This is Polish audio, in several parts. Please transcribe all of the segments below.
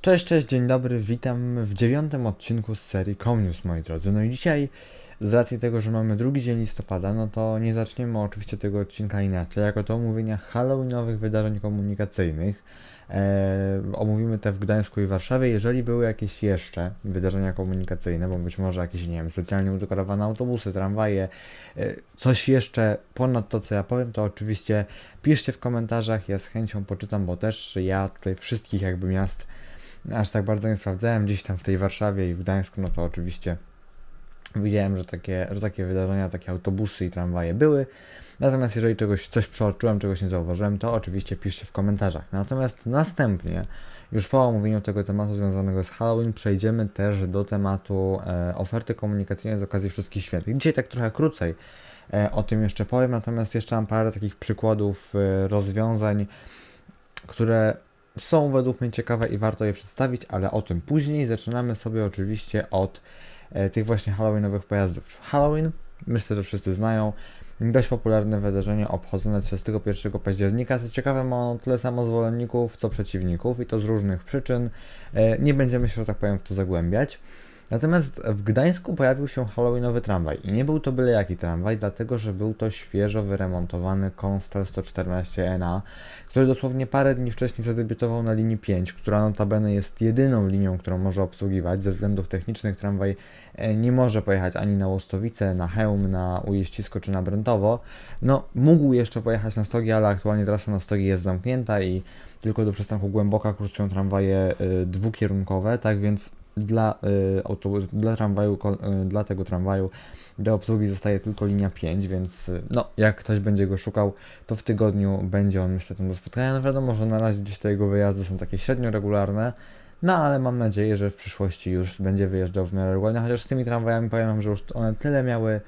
Cześć, cześć, dzień dobry, witam w dziewiątym odcinku z serii Comnews, moi drodzy. No i dzisiaj, z racji tego, że mamy drugi dzień listopada, no to nie zaczniemy oczywiście tego odcinka inaczej, jako to omówienia halloweenowych wydarzeń komunikacyjnych. Eee, omówimy te w Gdańsku i Warszawie. Jeżeli były jakieś jeszcze wydarzenia komunikacyjne, bo być może jakieś, nie wiem, specjalnie udekorowane autobusy, tramwaje, e, coś jeszcze ponad to, co ja powiem, to oczywiście piszcie w komentarzach, ja z chęcią poczytam, bo też ja tutaj wszystkich jakby miast aż tak bardzo nie sprawdzałem. Gdzieś tam w tej Warszawie i w Gdańsku, no to oczywiście widziałem, że takie, że takie wydarzenia, takie autobusy i tramwaje były. Natomiast jeżeli czegoś, coś przeoczyłem, czegoś nie zauważyłem, to oczywiście piszcie w komentarzach. Natomiast następnie, już po omówieniu tego tematu związanego z Halloween, przejdziemy też do tematu e, oferty komunikacyjnej z okazji Wszystkich Świętych. Dzisiaj tak trochę krócej e, o tym jeszcze powiem, natomiast jeszcze mam parę takich przykładów e, rozwiązań, które są według mnie ciekawe i warto je przedstawić, ale o tym później. Zaczynamy sobie oczywiście od e, tych właśnie Halloweenowych pojazdów. Halloween, myślę, że wszyscy znają, dość popularne wydarzenie obchodzone 31 października. Co ciekawe, ma ono tyle samo zwolenników, co przeciwników i to z różnych przyczyn. E, nie będziemy się, że tak powiem, w to zagłębiać. Natomiast w Gdańsku pojawił się Halloweenowy tramwaj i nie był to byle jaki tramwaj, dlatego że był to świeżo wyremontowany Konstal 114NA, który dosłownie parę dni wcześniej zadebiutował na linii 5, która notabene jest jedyną linią, którą może obsługiwać. Ze względów technicznych tramwaj e, nie może pojechać ani na Łostowice, na Hełm, na Ujeścisko czy na Brętowo. No, mógł jeszcze pojechać na Stogi, ale aktualnie trasa na Stogi jest zamknięta i tylko do przystanku Głęboka kursują tramwaje y, dwukierunkowe, tak więc dla, y, dla, tramwaju, y, dla tego tramwaju do obsługi zostaje tylko linia 5, więc y, no, jak ktoś będzie go szukał, to w tygodniu będzie on myślę tam do spotkania. No wiadomo, że na razie gdzieś te jego wyjazdy są takie średnio regularne, no ale mam nadzieję, że w przyszłości już będzie wyjeżdżał w miarę regularnie, chociaż z tymi tramwajami powiem, że już one tyle miały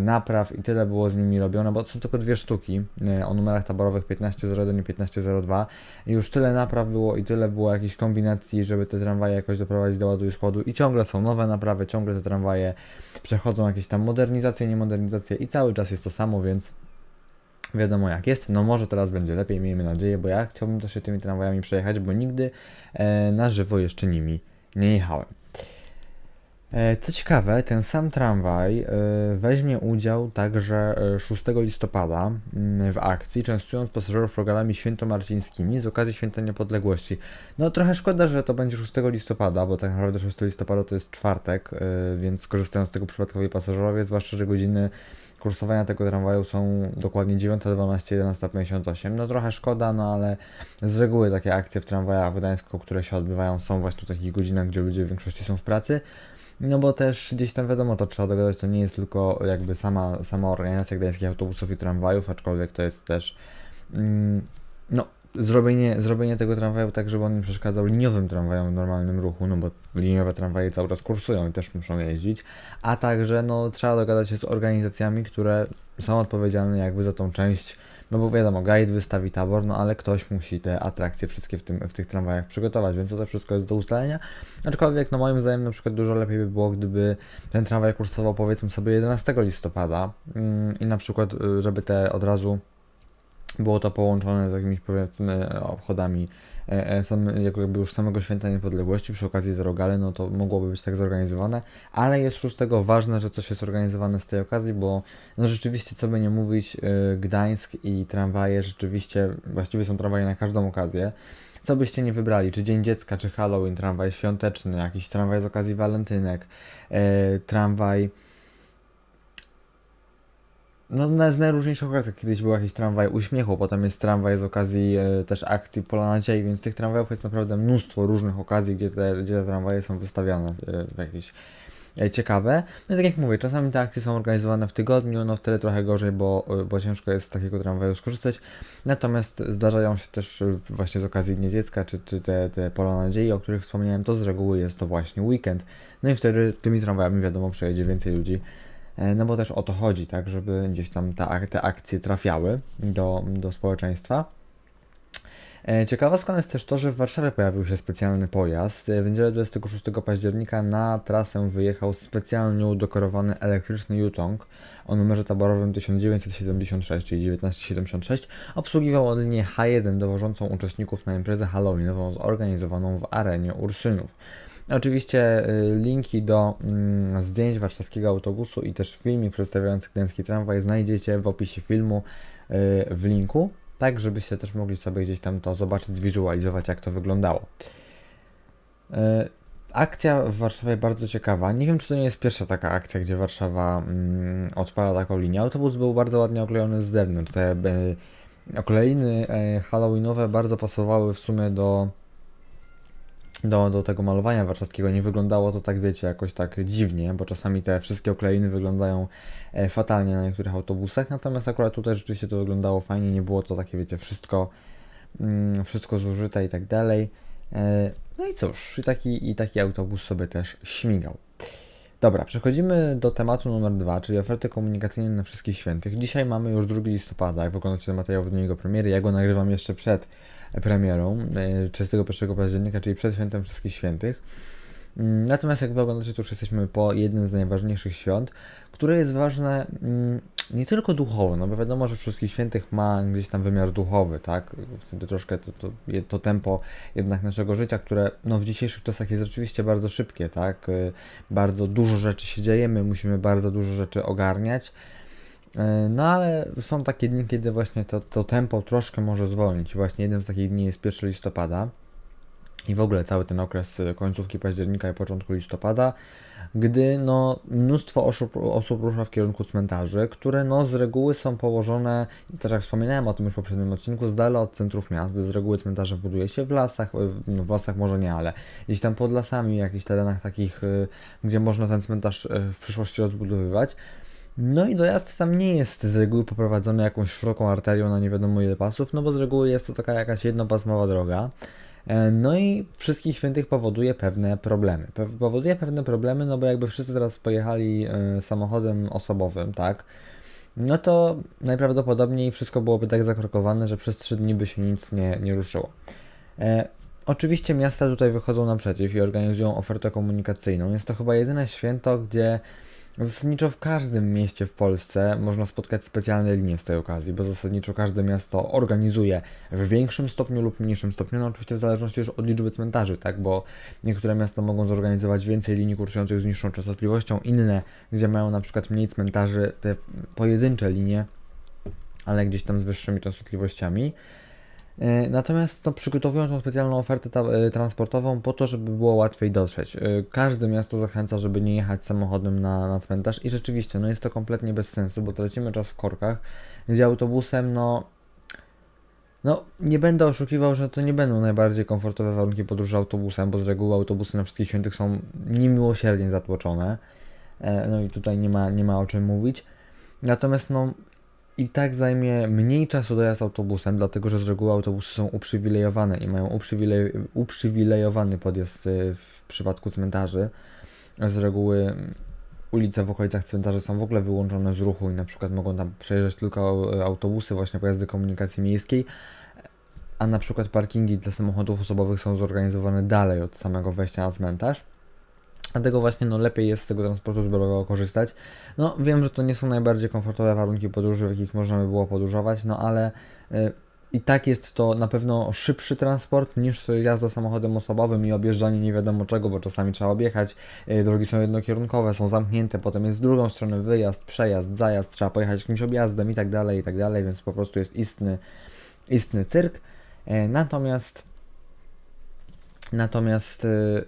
napraw i tyle było z nimi robione, bo to są tylko dwie sztuki e, o numerach taborowych 1501 i 1502 i już tyle napraw było i tyle było jakichś kombinacji, żeby te tramwaje jakoś doprowadzić do ładu i składu i ciągle są nowe naprawy, ciągle te tramwaje przechodzą jakieś tam modernizacje, niemodernizacje i cały czas jest to samo, więc wiadomo jak jest. No może teraz będzie lepiej, miejmy nadzieję, bo ja chciałbym też się tymi tramwajami przejechać, bo nigdy e, na żywo jeszcze nimi nie jechałem. E, co ciekawe, ten sam tramwaj e, weźmie udział także 6 e, listopada mm, w akcji, częstując pasażerów programami świętomarcińskimi z okazji Święta Niepodległości. No trochę szkoda, że to będzie 6 listopada, bo tak naprawdę 6 listopada to jest czwartek, więc korzystają z tego przypadkowi pasażerowie, zwłaszcza, że godziny kursowania tego tramwaju są dokładnie 9.12, 11.58. No trochę szkoda, no ale z reguły takie akcje w tramwajach w Gdańsku, które się odbywają są właśnie w takich godzinach, gdzie ludzie w większości są w pracy. No bo też gdzieś tam wiadomo, to trzeba dogadać, to nie jest tylko jakby sama, sama organizacja gdańskich autobusów i tramwajów, aczkolwiek to jest też mm, no, zrobienie, zrobienie tego tramwaju tak, żeby on nie przeszkadzał liniowym tramwajom w normalnym ruchu, no bo liniowe tramwaje cały czas kursują i też muszą jeździć, a także no, trzeba dogadać się z organizacjami, które są odpowiedzialne jakby za tą część no bo wiadomo, guide wystawi tabor, no ale ktoś musi te atrakcje wszystkie w, tym, w tych tramwajach przygotować, więc to wszystko jest do ustalenia. Aczkolwiek, no moim zdaniem na przykład dużo lepiej by było, gdyby ten tramwaj kursował powiedzmy sobie 11 listopada yy, i na przykład, yy, żeby te od razu było to połączone z jakimiś powiedzmy obchodami E, e, jakby już samego święta niepodległości przy okazji Zrogale, no to mogłoby być tak zorganizowane, ale jest już tego ważne, że coś jest organizowane z tej okazji, bo no rzeczywiście, co by nie mówić, e, Gdańsk i tramwaje rzeczywiście, właściwie są tramwaje na każdą okazję. Co byście nie wybrali, czy Dzień Dziecka, czy Halloween, tramwaj świąteczny, jakiś tramwaj z okazji walentynek, tramwaj no z najróżniejszych okazji. Kiedyś był jakiś tramwaj uśmiechu, potem jest tramwaj z okazji e, też akcji Pola Nadziei, więc tych tramwajów jest naprawdę mnóstwo różnych okazji, gdzie te, gdzie te tramwaje są wystawiane e, w jakieś e, ciekawe. No tak jak mówię, czasami te akcje są organizowane w tygodniu, no wtedy trochę gorzej, bo, e, bo ciężko jest z takiego tramwaju skorzystać. Natomiast zdarzają się też e, właśnie z okazji Dnia Dziecka, czy, czy te, te Pola Nadziei, o których wspomniałem, to z reguły jest to właśnie weekend. No i wtedy tymi tramwajami wiadomo przejedzie więcej ludzi no bo też o to chodzi, tak, żeby gdzieś tam te, te akcje trafiały do, do społeczeństwa. E, Ciekawostką jest też to, że w Warszawie pojawił się specjalny pojazd. E, W niedzielę 26 października na trasę wyjechał specjalnie udekorowany elektryczny Yutong o numerze taborowym 1976, czyli 1976. Obsługiwał linię H1 dowożącą uczestników na imprezę halloweenową zorganizowaną w arenie Ursynów. Oczywiście y, linki do mm, zdjęć warszawskiego autobusu i też filmik przedstawiający gdański tramwaj znajdziecie w opisie filmu y, w linku, tak żebyście też mogli sobie gdzieś tam to zobaczyć, zwizualizować jak to wyglądało. Y, Akcja w Warszawie bardzo ciekawa. Nie wiem, czy to nie jest pierwsza taka akcja, gdzie Warszawa mm, odpala taką linię. Autobus był bardzo ładnie oklejony z zewnątrz. Te y, oklejiny y, halloweenowe bardzo pasowały w sumie do, do, do tego malowania warszawskiego. Nie wyglądało to tak, wiecie, jakoś tak dziwnie, bo czasami te wszystkie oklejiny wyglądają e, fatalnie na niektórych autobusach. Natomiast akurat tutaj rzeczywiście to wyglądało fajnie. Nie było to takie, wiecie, wszystko, mm, wszystko zużyte i tak dalej. E, No i cóż, i taki, i taki autobus sobie też śmigał. Dobra, przechodzimy do tematu numer dwa, czyli oferty komunikacyjne na Wszystkich Świętych. Dzisiaj mamy już 2 listopada, jak wyglądacie materiał w dniu jego premiery. Ja go nagrywam jeszcze przed premierą, e, 31 października, czyli przed świętem Wszystkich Świętych. Mm, Natomiast jak wy oglądacie, to już jesteśmy po jednym z najważniejszych świąt, które jest ważne mm, nie tylko duchowo, no bo wiadomo, że Wszystkich Świętych ma gdzieś tam wymiar duchowy, tak? Wtedy troszkę to, to, to tempo jednak naszego życia, które no, w dzisiejszych czasach jest rzeczywiście bardzo szybkie, tak? Y, Bardzo dużo rzeczy się dzieje, my musimy bardzo dużo rzeczy ogarniać. E, No ale są takie dni, kiedy właśnie to, to tempo troszkę może zwolnić. Właśnie jeden z takich dni jest 1 listopada i w ogóle cały ten okres y, końcówki października i początku listopada, gdy no, mnóstwo osób, osób rusza w kierunku cmentarzy, które no, z reguły są położone, też jak wspominałem o tym już w poprzednim odcinku, z dala od centrów miast. Z reguły cmentarze buduje się w lasach, y, no, w lasach może nie, ale gdzieś tam pod lasami, jakichś terenach takich, gdzie można ten cmentarz w przyszłości rozbudowywać. No i dojazd tam nie jest z reguły poprowadzony jakąś szeroką arterią na nie wiadomo ile pasów, no bo z reguły jest to taka jakaś jednopasmowa droga. E, No i wszystkich świętych powoduje pewne problemy. Powoduje pewne problemy, no bo jakby wszyscy teraz pojechali e, samochodem osobowym, tak? No to najprawdopodobniej wszystko byłoby tak zakrokowane, że przez 3 dni by się nic nie, nie ruszyło. E, oczywiście miasta tutaj wychodzą naprzeciw i organizują ofertę komunikacyjną. Jest to chyba jedyne święto, gdzie zasadniczo w każdym mieście w Polsce można spotkać specjalne linie z tej okazji, bo zasadniczo każde miasto organizuje w większym stopniu lub mniejszym stopniu, no oczywiście w zależności już od liczby cmentarzy, tak, bo niektóre miasta mogą zorganizować więcej linii kursujących z niższą częstotliwością, inne, gdzie mają na przykład mniej cmentarzy, te pojedyncze linie, ale gdzieś tam z wyższymi częstotliwościami. E, Natomiast no, przygotowują tą specjalną ofertę ta, e, transportową po to, żeby było łatwiej dotrzeć. E, Każde miasto zachęca, żeby nie jechać samochodem na, na cmentarz i rzeczywiście, no jest to kompletnie bez sensu, bo tracimy czas w korkach, gdzie autobusem, no, no nie będę oszukiwał, że to nie będą najbardziej komfortowe warunki podróży autobusem, bo z reguły autobusy na Wszystkich Świętych są niemiłosiernie zatłoczone. No i tutaj nie ma, nie ma o czym mówić. Natomiast no i tak zajmie mniej czasu dojazd autobusem, dlatego że z reguły autobusy są uprzywilejowane i mają uprzywilej, uprzywilejowany podjazd y, w przypadku cmentarzy. Z reguły ulice w okolicach cmentarzy są w ogóle wyłączone z ruchu i na przykład mogą tam przejeżdżać tylko y, autobusy, właśnie pojazdy komunikacji miejskiej, a na przykład parkingi dla samochodów osobowych są zorganizowane dalej od samego wejścia na cmentarz. Dlatego właśnie no, lepiej jest z tego transportu zbiorowego korzystać. No wiem, że to nie są najbardziej komfortowe warunki podróży, w jakich można by było podróżować, no ale y, i tak jest to na pewno szybszy transport niż jazda samochodem osobowym i objeżdżanie nie wiadomo czego, bo czasami trzeba objechać, y, drogi są jednokierunkowe, są zamknięte, potem jest z drugą stronę wyjazd, przejazd, zajazd, trzeba pojechać jakimś objazdem i tak dalej, i tak dalej, więc po prostu jest istny, istny cyrk. E, Natomiast natomiast y,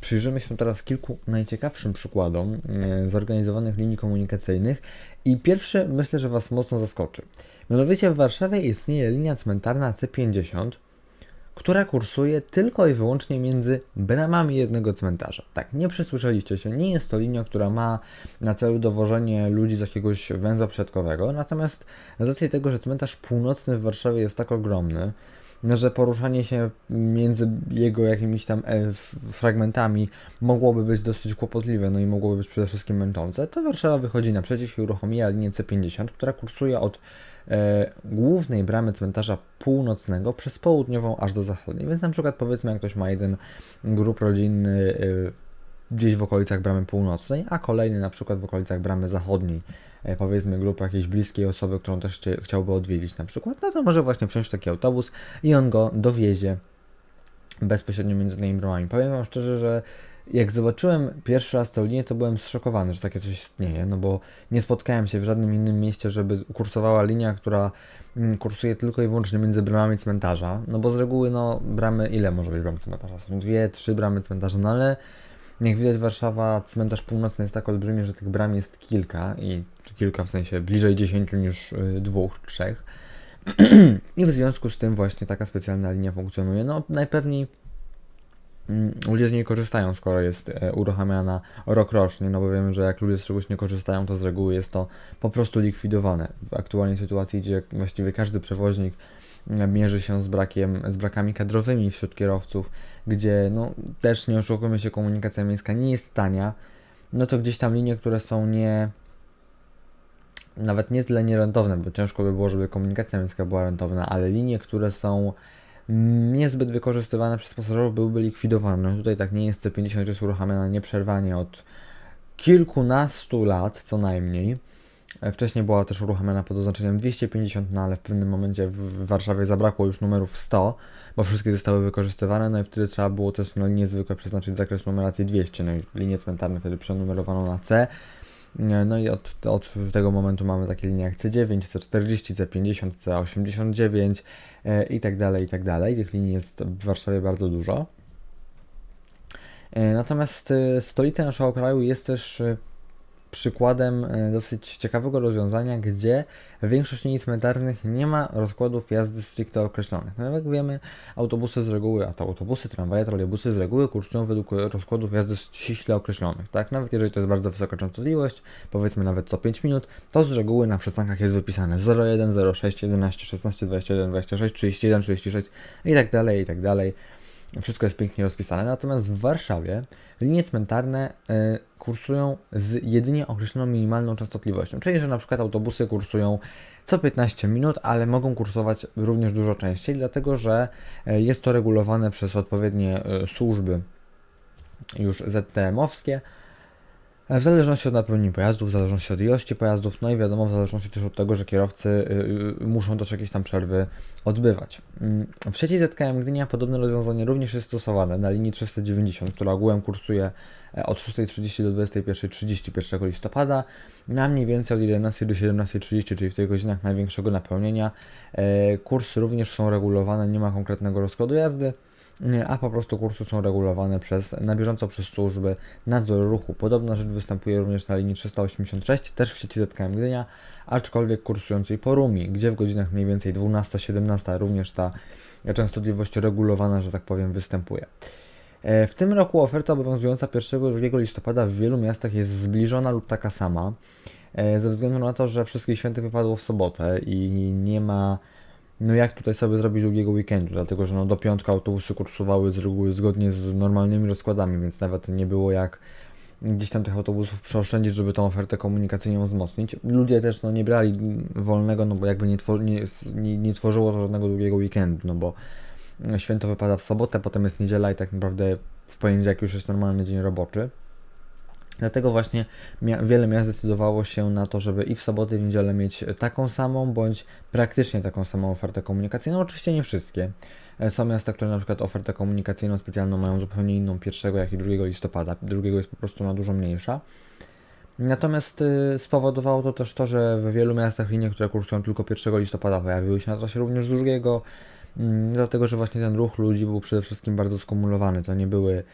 Przyjrzymy się teraz kilku najciekawszym przykładom e, zorganizowanych linii komunikacyjnych i pierwszy myślę, że Was mocno zaskoczy. Mianowicie w Warszawie istnieje linia cmentarna C50, która kursuje tylko i wyłącznie między bramami jednego cmentarza. Tak, nie przesłyszeliście się, nie jest to linia, która ma na celu dowożenie ludzi z jakiegoś węzła przodkowego, natomiast z racji tego, że cmentarz północny w Warszawie jest tak ogromny, że poruszanie się między jego jakimiś tam e, fragmentami mogłoby być dosyć kłopotliwe, no i mogłoby być przede wszystkim męczące, to Warszawa wychodzi naprzeciw i uruchomiła linię C50, która kursuje od e, głównej bramy cmentarza północnego przez południową aż do zachodniej. Więc na przykład powiedzmy, jak ktoś ma jeden grup rodzinny e, gdzieś w okolicach bramy północnej, a kolejny na przykład w okolicach bramy zachodniej, powiedzmy grupa jakiejś bliskiej osoby, którą też chciałby odwiedzić na przykład, no to może właśnie wsiąść taki autobus i on go dowiezie bezpośrednio między tymi bramami. Powiem Wam szczerze, że jak zobaczyłem pierwszy raz tę linię, to byłem zszokowany, że takie coś istnieje, no bo nie spotkałem się w żadnym innym mieście, żeby kursowała linia, która mm, kursuje tylko i wyłącznie między bramami cmentarza, no bo z reguły, no, bramy, ile może być bram cmentarza? Są dwie, trzy bramy cmentarza, no ale jak widać Warszawa, cmentarz północny jest tak olbrzymi, że tych bram jest kilka i kilka w sensie bliżej 10 niż y, dwóch, trzech. I w związku z tym właśnie taka specjalna linia funkcjonuje. No najpewniej ludzie z niej korzystają, skoro jest e, uruchamiana rok rocznie, no bo wiemy, że jak ludzie z czegoś nie korzystają, to z reguły jest to po prostu likwidowane. W aktualnej sytuacji, gdzie właściwie każdy przewoźnik mierzy się z, brakiem, z brakami kadrowymi wśród kierowców, gdzie no, też nie oszukujmy się, komunikacja miejska nie jest tania, no to gdzieś tam linie, które są nie nawet nie tyle nierentowne, bo ciężko by było, żeby komunikacja miejska była rentowna, ale linie, które są niezbyt wykorzystywane przez pasażerów byłyby likwidowane. No tutaj tak nie jest, C50 jest uruchamiana nieprzerwanie od kilkunastu lat co najmniej. Wcześniej była też uruchamiana pod oznaczeniem 250, no ale w pewnym momencie w Warszawie zabrakło już numerów 100, bo wszystkie zostały wykorzystywane, no i wtedy trzeba było też na linię zwykłe przeznaczyć zakres numeracji 200, no i linię cmentarną wtedy przenumerowano na C. No i od, od tego momentu mamy takie linie jak C9, C40, C50, C89 e, i tak dalej, i tak dalej. Tych linii jest w Warszawie bardzo dużo. E, natomiast e, stolica naszego kraju jest też przykładem e, dosyć ciekawego rozwiązania, gdzie większość linii cmentarnych nie ma rozkładów jazdy stricte określonych. No jak wiemy, autobusy z reguły, a to autobusy, tramwaje, trolejbusy z reguły kursują według rozkładów jazdy ściśle określonych. Tak? Nawet jeżeli to jest bardzo wysoka częstotliwość, powiedzmy nawet co 5 minut, to z reguły na przystankach jest wypisane 01, 06, 11, 16, 21, 26, 31, 36 i tak dalej, i tak dalej. Wszystko jest pięknie rozpisane. Natomiast w Warszawie linie cmentarne y, kursują z jedynie określoną minimalną częstotliwością. Czyli, że na przykład autobusy kursują co 15 minut, ale mogą kursować również dużo częściej, dlatego że y, jest to regulowane przez odpowiednie y, służby już ZTM-owskie w zależności od napełnienia pojazdów, w zależności od ilości pojazdów, no i wiadomo, w zależności też od tego, że kierowcy y, y, muszą też jakieś tam przerwy odbywać. Mm, w sieci ZKM Gdynia podobne rozwiązanie również jest stosowane na linii 390, która ogółem kursuje e, od 6.30 do 21.30 1 listopada, na mniej więcej od 11 do 17.30, czyli w tych godzinach największego napełnienia. E, kursy również są regulowane, nie ma konkretnego rozkładu jazdy a po prostu kursy są regulowane przez, na bieżąco przez służby nadzoru ruchu. Podobna rzecz występuje również na linii 386, też w sieci ZKM Gdynia, aczkolwiek kursującej po Rumi, gdzie w godzinach mniej więcej 12-17 również ta częstotliwość regulowana, że tak powiem, występuje. E, w tym roku oferta obowiązująca 1-2 listopada w wielu miastach jest zbliżona lub taka sama, e, ze względu na to, że wszystkich świętych wypadło w sobotę i nie ma no jak tutaj sobie zrobić długiego weekendu, dlatego że no do piątka autobusy kursowały z reguły zgodnie z normalnymi rozkładami, więc nawet nie było jak gdzieś tam tych autobusów przeoszczędzić, żeby tą ofertę komunikacyjną wzmocnić. Ludzie też no, nie brali wolnego, no bo jakby nie, nie, nie, nie tworzyło to żadnego długiego weekendu, no bo święto wypada w sobotę, potem jest niedziela i tak naprawdę w poniedziałek już jest normalny dzień roboczy. Dlatego właśnie wiele miast zdecydowało się na to, żeby i w soboty, i w niedzielę mieć taką samą, bądź praktycznie taką samą ofertę komunikacyjną. Oczywiście nie wszystkie. E, są miasta, które na przykład ofertę komunikacyjną specjalną mają zupełnie inną 1 jak i 2 listopada. Drugiego jest po prostu na dużo mniejsza. Natomiast y, spowodowało to też to, że w wielu miastach linie, które kursują tylko 1 listopada pojawiły się na trasie również drugiego, mm, dlatego że właśnie ten ruch ludzi był przede wszystkim bardzo skumulowany. To nie, były,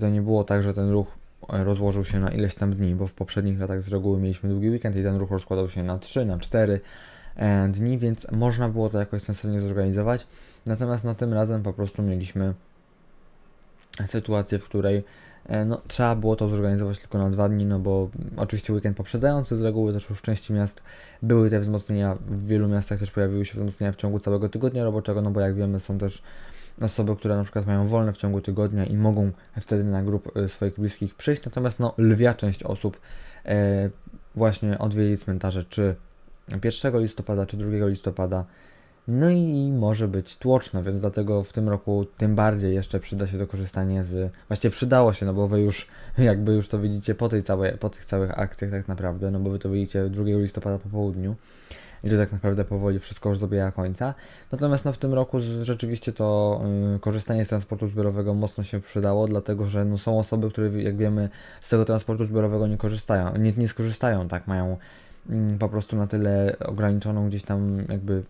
to nie było tak, że ten ruch rozłożył się na ileś tam dni, bo w poprzednich latach z reguły mieliśmy długi weekend i ten ruch rozkładał się na 3, na 4 e, dni, więc można było to jakoś sensownie zorganizować. Natomiast no tym razem po prostu mieliśmy sytuację, w której E, No, trzeba było to zorganizować tylko na dwa dni, no bo oczywiście weekend poprzedzający z reguły też już w części miast były te wzmocnienia, w wielu miastach też pojawiły się wzmocnienia w ciągu całego tygodnia roboczego, no bo jak wiemy są też osoby, które na przykład mają wolne w ciągu tygodnia i mogą wtedy na grup e, swoich bliskich przyjść, natomiast no lwia część osób e, właśnie odwiedzi cmentarze czy 1 listopada, czy 2 listopada, no i może być tłoczno, więc dlatego w tym roku tym bardziej jeszcze przyda się to korzystanie z. Właściwie przydało się, no bo wy już jakby już to widzicie po tej całej, po tych całych akcjach tak naprawdę, no bo wy to widzicie 2 listopada po południu. I tak naprawdę powoli wszystko już dobiega końca. Natomiast no, w tym roku rzeczywiście to y, korzystanie z transportu zbiorowego mocno się przydało, dlatego że no, są osoby, które jak wiemy z tego transportu zbiorowego nie korzystają, nie, nie skorzystają, tak, mają mm, po prostu na tyle ograniczoną gdzieś tam jakby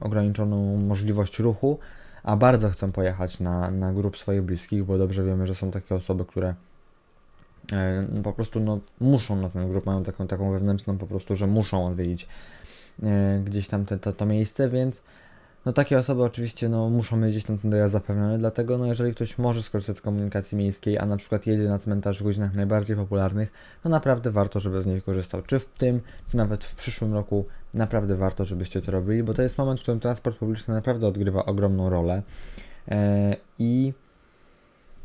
ograniczoną możliwość ruchu, a bardzo chcą pojechać na, na grup swoich bliskich, bo dobrze wiemy, że są takie osoby, które e, po prostu no, muszą na ten grup, mają taką, taką wewnętrzną po prostu, że muszą odwiedzić gdzieś tam te, to, to miejsce, więc no takie osoby oczywiście no, muszą mieć gdzieś tam ten dojazd zapewniony, dlatego no, jeżeli ktoś może skorzystać z komunikacji miejskiej, a na przykład jedzie na cmentarz w godzinach najbardziej popularnych, to naprawdę warto, żeby z niej korzystał. Czy w tym, czy nawet w przyszłym roku naprawdę warto, żebyście to robili, bo to jest moment, w którym transport publiczny naprawdę odgrywa ogromną rolę e, i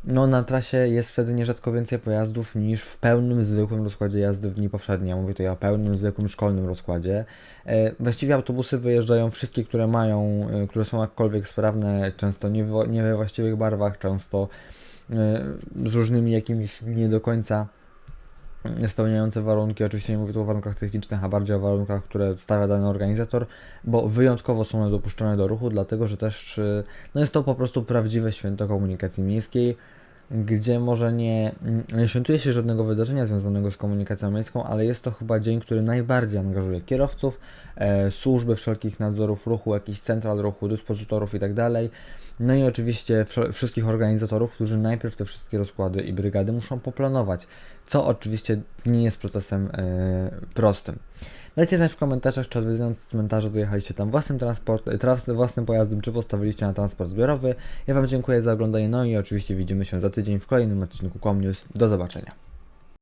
no na trasie jest wtedy nierzadko więcej pojazdów niż w pełnym, zwykłym rozkładzie jazdy w dni powszednie. Ja mówię tutaj o pełnym, zwykłym, szkolnym rozkładzie. E, właściwie autobusy wyjeżdżają wszystkie, które mają, e, które są jakkolwiek sprawne, często nie, w- nie we właściwych barwach, często e, z różnymi jakimiś nie do końca spełniające warunki. Oczywiście nie mówię tu o warunkach technicznych, a bardziej o warunkach, które stawia dany organizator, bo wyjątkowo są one dopuszczone do ruchu, dlatego że też no jest to po prostu prawdziwe święto komunikacji miejskiej, gdzie może nie, nie świętuje się żadnego wydarzenia związanego z komunikacją miejską, ale jest to chyba dzień, który najbardziej angażuje kierowców, e, służby wszelkich nadzorów ruchu, jakichś central ruchu, dyspozytorów itd. No i oczywiście wszystkich organizatorów, którzy najpierw te wszystkie rozkłady i brygady muszą poplanować, co oczywiście nie jest procesem e, prostym. Dajcie znać w komentarzach, czy odwiedzając cmentarze dojechaliście tam własnym, transport, tras- własnym pojazdem, czy postawiliście na transport zbiorowy. Ja Wam dziękuję za oglądanie, no i oczywiście widzimy się za tydzień w kolejnym odcinku Comnews. Do zobaczenia.